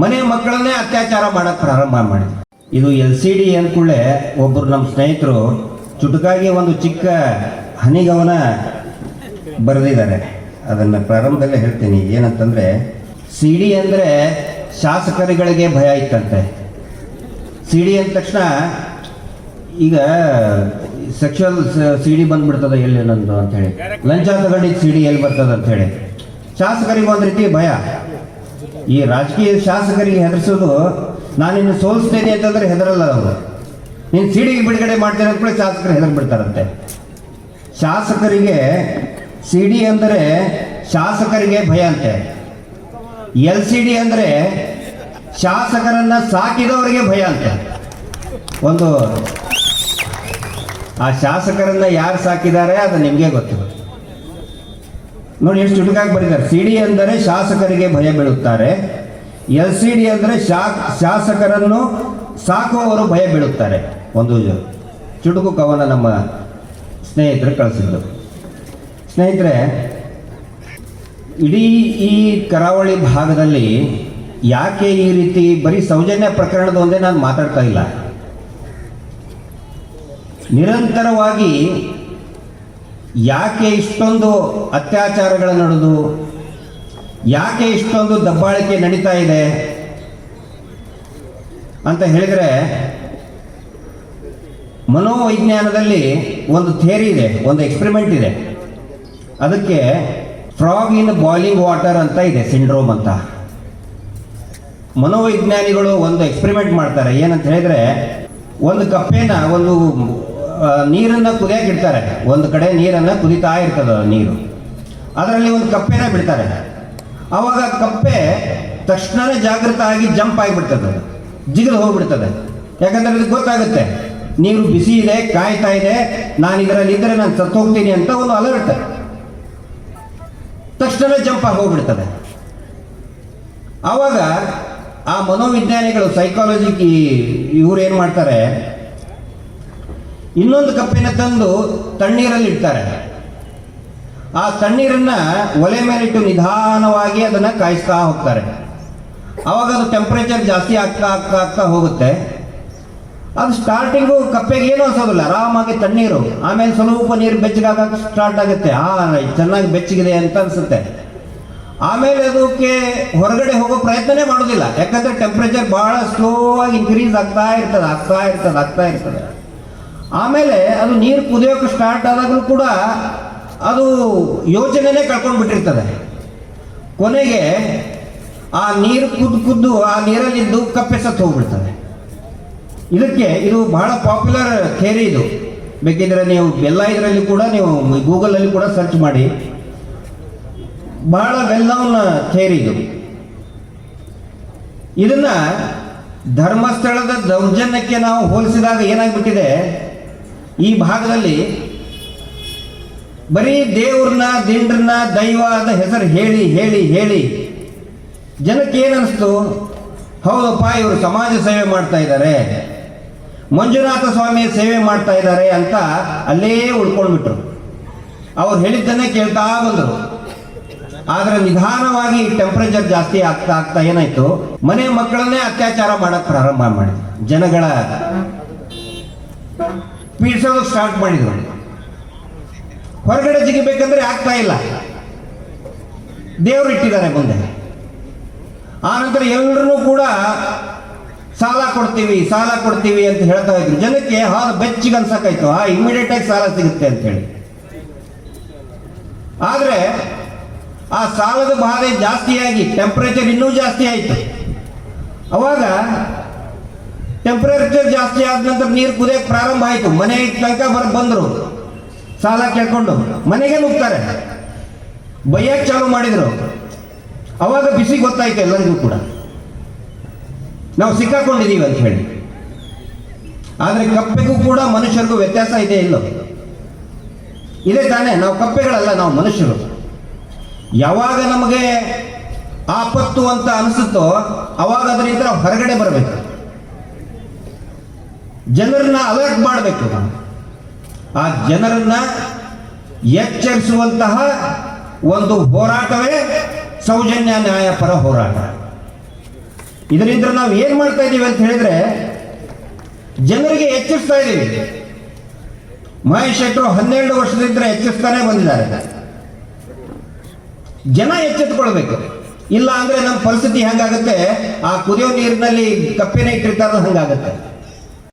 ಮನೆ ಮಕ್ಕಳನ್ನೇ ಅತ್ಯಾಚಾರ ಮಾಡಕ್ಕೆ ಪ್ರಾರಂಭ ಮಾಡಿದ್ರು. ಇದು ಎಲ್ ಸಿ ಡಿ ಅಂದ್ಕೂಡಲೇ ಒಬ್ಬರು ನಮ್ಮ ಸ್ನೇಹಿತರು ಚುಟುಕಾಗಿ ಒಂದು ಚಿಕ್ಕ ಹನಿಗವನ ಬರೆದಿದ್ದಾರೆ. ಅದನ್ನು ಪ್ರಾರಂಭದಲ್ಲೇ ಹೇಳ್ತೀನಿ. ಏನಂತಂದರೆ, ಸಿ ಡಿ ಅಂದರೆ ಶಾಸಕರುಗಳಿಗೆ ಭಯ ಇತ್ತಂತೆ. ಸಿ ಡಿ ಅಂದ ತಕ್ಷಣ ಈಗ ಸೆಕ್ಷುವಲ್ ಸಿ ಡಿ ಬಂದ್ಬಿಡ್ತದೆ ಎಲ್ಲಿ ನಂದು ಅಂತ ಹೇಳಿ. ಲಂಚ ತಗೊಂಡಿದ್ದು ಸಿ ಡಿ ಎಲ್ಲಿ ಬರ್ತದೆ ಅಂತ ಹೇಳಿ. ಶಾಸಕರಿಗೆ ಒಂದು ರೀತಿ ಭಯ. ಈ ರಾಜಕೀಯ ಶಾಸಕರಿಗೆ ಹೆದರಿಸೋದು ನಾನಿನ್ನು ಸೋಲಿಸ್ತೇನೆ ಅಂತಂದ್ರೆ ಹೆದರಲ್ಲ ಅವರು. ನೀನು ಸಿಡಿಗೆ ಬಿಡುಗಡೆ ಮಾಡ್ತೇನೆ ಅಂತ ಕೂಡ ಶಾಸಕರು ಹೆದರ್ ಬಿಡ್ತಾರಂತೆ ಶಾಸಕರಿಗೆ ಸಿಡಿ ಅಂದರೆ ಶಾಸಕರಿಗೆ ಭಯ ಅಂತೆ. ಎಲ್ ಸಿ ಡಿ ಅಂದರೆ ಶಾಸಕರನ್ನ ಸಾಕಿದವರಿಗೆ ಭಯ ಅಂತೆ. ಒಂದು, ಆ ಶಾಸಕರನ್ನ ಯಾರು ಸಾಕಿದ್ದಾರೆ ಅದು ನಿಮಗೆ ಗೊತ್ತು. ನೋಡಿ ಎಷ್ಟು ಚುಟುಕಾಗಿ ಬರೀತಾರೆ. ಸಿ ಡಿ ಅಂದರೆ ಶಾಸಕರಿಗೆ ಭಯ ಬೀಳುತ್ತಾರೆ. ಎಲ್ ಸಿ ಡಿ ಅಂದರೆ ಶಾ, ಶಾಸಕರನ್ನು ಸಾಕುವವರು ಭಯ ಬೀಳುತ್ತಾರೆ. ಒಂದು ಚುಟುಕು ಕವನ ನಮ್ಮ ಸ್ನೇಹಿತರು ಕಳಿಸಿದ್ರು. ಸ್ನೇಹಿತರೆ, ಇಡೀ ಈ ಕರಾವಳಿ ಭಾಗದಲ್ಲಿ ಯಾಕೆ ಈ ರೀತಿ ಬರೀ ಸೌಜನ್ಯ ಪ್ರಕರಣದ ಒಂದೇ ನಾನು ಮಾತಾಡ್ತಾ ಇಲ್ಲ. ನಿರಂತರವಾಗಿ ಯಾಕೆ ಇಷ್ಟೊಂದು ಅತ್ಯಾಚಾರಗಳು ನಡೆದು? ಯಾಕೆ ಇಷ್ಟೊಂದು ದಬ್ಬಾಳಿಕೆ ನಡೀತಾ ಇದೆ? ಅಂತ ಹೇಳಿದರೆ, ಮನೋವಿಜ್ಞಾನದಲ್ಲಿ ಒಂದು ಥಿಯರಿ ಇದೆ, ಒಂದು ಎಕ್ಸ್ಪೆರಿಮೆಂಟ್ ಇದೆ. ಅದಕ್ಕೆ ಫ್ರಾಗ್ ಇನ್ ಬಾಯ್ಲಿಂಗ್ ವಾಟರ್ ಅಂತ ಇದೆ, ಸಿಂಡ್ರೋಮ್ ಅಂತ. ಮನೋವಿಜ್ಞಾನಿಗಳು ಒಂದು ಎಕ್ಸ್ಪೆರಿಮೆಂಟ್ ಮಾಡ್ತಾರೆ. ಏನಂತ ಹೇಳಿದ್ರೆ, ಒಂದು ಕಪ್ಪೆನ ಒಂದು ನೀರನ್ನ ಕುದಿಯಕ್ಕೆ ಇಡ್ತಾರೆ ಒಂದು ಕಡೆ ನೀರನ್ನು ಕುದಿತಾ ಇರ್ತದೆ ನೀರು. ಅದರಲ್ಲಿ ಒಂದು ಕಪ್ಪೆನ ಬಿಡ್ತಾರೆ. ಅವಾಗ ಕಪ್ಪೆ ತಕ್ಷಣನೇ ಜಾಗೃತ ಆಗಿ ಜಂಪ್ ಆಗಿಬಿಡ್ತದೆ. ಜಿಗಿದು ಹೋಗ್ಬಿಡ್ತದೆ. ಯಾಕಂದ್ರೆ ಅದಕ್ಕೆ ಗೊತ್ತಾಗುತ್ತೆ, ನೀರು ಬಿಸಿ ಇದೆ, ಕಾಯ್ತಾ ಇದೆ, ನಾನು ಇದರಲ್ಲಿ ಇದ್ದರೆ ನಾನು ಸತ್ತು ಹೋಗ್ತೀನಿ ಅಂತ ಒಂದು ಅಲರ್ಟ್. ತಕ್ಷಣವೇ ಜಂಪ್ ಆಗಿ ಹೋಗ್ಬಿಡ್ತದೆ. ಆವಾಗ ಆ ಮನೋವಿಜ್ಞಾನಿಗಳು ಸೈಕಾಲಜಿ ಇವ್ರು ಏನು ಮಾಡ್ತಾರೆ ಇನ್ನೊಂದು ಕಪ್ಪಿನ ತಂದು ತಣ್ಣೀರಲ್ಲಿ ಇಡ್ತಾರೆ. ಆ ತಣ್ಣೀರನ್ನ ಒಲೆ ಮೇಲಿಟ್ಟು ನಿಧಾನವಾಗಿ ಅದನ್ನ ಕಾಯಿಸ್ತಾ ಹೋಗ್ತಾರೆ. ಅವಾಗ ಅದು ಟೆಂಪರೇಚರ್ ಜಾಸ್ತಿ ಆಗ್ತಾ ಆಗ್ತಾ ಆಗ್ತಾ ಹೋಗುತ್ತೆ. ಅದು ಸ್ಟಾರ್ಟಿಂಗು ಕಪ್ಪೆಗೆ ಏನು ಅನ್ಸೋದಿಲ್ಲ, ಆರಾಮಾಗಿ ತಣ್ಣೀರು. ಆಮೇಲೆ ಸ್ವಲ್ಪ ನೀರು ಬೆಚ್ಚಗಾಗ ಸ್ಟಾರ್ಟ್ ಆಗುತ್ತೆ. ಆ ಚೆನ್ನಾಗಿ ಬೆಚ್ಚಗಿದೆ ಅಂತ ಅನ್ಸುತ್ತೆ. ಆಮೇಲೆ ಅದಕ್ಕೆ ಹೊರಗಡೆ ಹೋಗೋ ಪ್ರಯತ್ನನೇ ಮಾಡೋದಿಲ್ಲ. ಯಾಕಂದ್ರೆ ಟೆಂಪರೇಚರ್ ಬಹಳ ಸ್ಲೋ ಆಗಿ ಇನ್ಕ್ರೀಸ್ ಆಗ್ತಾ ಇರ್ತದೆ ಆಗ್ತಾ ಇರ್ತದೆ ಆಗ್ತಾ ಇರ್ತದೆ. ಆಮೇಲೆ ಅದು ನೀರು ಕುದಿಯೋಕೆ ಸ್ಟಾರ್ಟ್ ಆದಾಗಲೂ ಕೂಡ ಅದು ಯೋಚನೆನೇ ಕಳ್ಕೊಂಡು ಬಿಟ್ಟಿರ್ತದೆ. ಕೊನೆಗೆ ಆ ನೀರು ಕುದ್ದು ಕುದ್ದು ಆ ನೀರಲ್ಲಿದ್ದು ಕಪ್ಪೆ ಸತ್ತು ಹೋಗ್ಬಿಡ್ತದೆ. ಇದಕ್ಕೆ ಇದು ಬಹಳ ಪಾಪ್ಯುಲರ್ ಥೇರಿ ಇದು. ಬೇಕಿದ್ರೆ ನೀವು ಎಲ್ಲ ಇದರಲ್ಲಿ ಕೂಡ ನೀವು ಗೂಗಲಲ್ಲಿ ಕೂಡ ಸರ್ಚ್ ಮಾಡಿ. ಬಹಳ ವೆಲ್ ನೌನ್ ಥೇರಿ ಇದು. ಇದನ್ನ ಧರ್ಮಸ್ಥಳದ ದೌರ್ಜನ್ಯಕ್ಕೆ ನಾವು ಹೋಲಿಸಿದಾಗ ಏನಾಗ್ಬಿಟ್ಟಿದೆ? ಈ ಭಾಗದಲ್ಲಿ ಬರೀ ದೇವ್ರನ್ನ, ದಿಂಡ್ರನ್ನ ದೈವ ಅಂತ ಹೆಸರು ಹೇಳಿ ಹೇಳಿ ಹೇಳಿ. ಜನಕ್ಕೆ ಏನನ್ನಿಸ್ತು ಹೌದಪ್ಪ, ಇವರು ಸಮಾಜ ಸೇವೆ ಮಾಡ್ತಾ ಇದ್ದಾರೆ. ಮಂಜುನಾಥ ಸ್ವಾಮಿ ಸೇವೆ ಮಾಡ್ತಾ ಇದ್ದಾರೆ ಅಂತ ಅಲ್ಲೇ ಉಳ್ಕೊಂಡ್ಬಿಟ್ರು. ಅವ್ರು ಹೇಳಿದ್ದನ್ನೇ ಕೇಳ್ತಾ ಬಂದರು. ಆದರೆ ನಿಧಾನವಾಗಿ ಟೆಂಪರೇಚರ್ ಜಾಸ್ತಿ ಆಗ್ತಾ ಆಗ್ತಾ ಏನಾಯ್ತು? ಮನೆ ಮಕ್ಕಳನ್ನೇ ಅತ್ಯಾಚಾರ ಮಾಡಕ್ ಪ್ರಾರಂಭ ಮಾಡಿದ್ರು. ಜನಗಳ ಪೀಡಿಸೋದು ಸ್ಟಾರ್ಟ್ ಮಾಡಿದ್ರು. ಹೊರಗಡೆ ಜಿಗಿಬೇಕಂದ್ರೆ ಆಗ್ತಾ ಇಲ್ಲ. ದೇವರು ಇಟ್ಟಿದ್ದಾರೆ ಮುಂದೆ. ಆನಂತರ ಎಲ್ಲರೂ ಕೂಡ ಸಾಲ ಕೊಡ್ತೀವಿ ಸಾಲ ಕೊಡ್ತೀವಿ ಅಂತ ಹೇಳ್ತಾ ಇದ್ರು. ಜನಕ್ಕೆ ಹಾಲು ಬೆಚ್ಚಿಗೆ ಅನ್ಸಕ್ಕಾಯ್ತು. ಆ ಇಮಿಡಿಯೇಟ್ ಆಗಿ ಸಾಲ ಸಿಗುತ್ತೆ ಅಂತ ಹೇಳಿ ಆದ್ರೆ ಆ ಸಾಲದ ಬಾಧೆ ಜಾಸ್ತಿಯಾಗಿ ಟೆಂಪರೇಚರ್ ಇನ್ನೂ ಜಾಸ್ತಿ ಆಯಿತು. ಅವಾಗ ಟೆಂಪರೇಚರ್ ಜಾಸ್ತಿ ಆದ ನಂತರ ನೀರು ಕುದಿಯಕ್ಕೆ ಪ್ರಾರಂಭ ಆಯಿತು. ಮನೆ ತನಕ ಬರ, ಬಂದರು. ಸಾಲ ಕೇಳ್ಕೊಂಡು. ಮನೆಗೆ ನುಗ್ತಾರೆ. ಬೈಯಕ್ಕೆ ಚಾಲು ಮಾಡಿದರು. ಅವಾಗ ಬಿಸಿ ಗೊತ್ತಾಯ್ತು ಎಲ್ಲರಿಗೂ ಕೂಡ. ನಾವು ಸಿಕ್ಕಾಕೊಂಡಿದ್ದೀವಿ ಅಂತ ಹೇಳಿ. ಆದರೆ ಕಪ್ಪೆಗೂ ಕೂಡ ಮನುಷ್ಯರಿಗೂ ವ್ಯತ್ಯಾಸ ಇದೆ ಇಲ್ಲ. ಇದೆ ತಾನೇ. ನಾವು ಕಪ್ಪೆಗಳಲ್ಲ, ನಾವು ಮನುಷ್ಯರು. ಯಾವಾಗ ನಮಗೆ ಆಪತ್ತು ಅಂತ ಅನಿಸುತ್ತೋ, ಅವಾಗ ಅದರಿಂದ ಹೊರಗಡೆ ಬರಬೇಕು. ಜನರನ್ನ ಅಲರ್ಟ್ ಮಾಡಬೇಕು ನಾವು. ಆ ಜನರನ್ನ ಎಚ್ಚರಿಸುವಂತಹ ಒಂದು ಹೋರಾಟವೇ ಸೌಜನ್ಯ ನ್ಯಾಯಪರ ಹೋರಾಟ. ಇದರಿಂದ ನಾವು ಏನು ಮಾಡ್ತಾ ಇದ್ದೀವಿ ಅಂತ ಹೇಳಿದ್ರೆ, ಜನರಿಗೆ ಎಚ್ಚರಿಸ್ತಾ ಇದ್ದೀವಿ ಮಹೇಶ್ ಶೆಟ್ಟರು ಹನ್ನೆರಡು ವರ್ಷದಿಂದ ಎಚ್ಚರಿಸ್ತಾನೆ ಬಂದಿದ್ದಾರೆ. ಜನ ಎಚ್ಚೆತ್ಕೊಳ್ಬೇಕು ಇಲ್ಲ ಅಂದ್ರೆ ನಮ್ಮ ಪರಿಸ್ಥಿತಿ ಹೆಂಗಾಗುತ್ತೆ? ಆ ಕುದಿಯೋ ನೀರಿನಲ್ಲಿ ಕಪ್ಪೆನೇ ಇಟ್ಟಿರ್ತಾರೋ ಹಂಗಾಗುತ್ತೆ.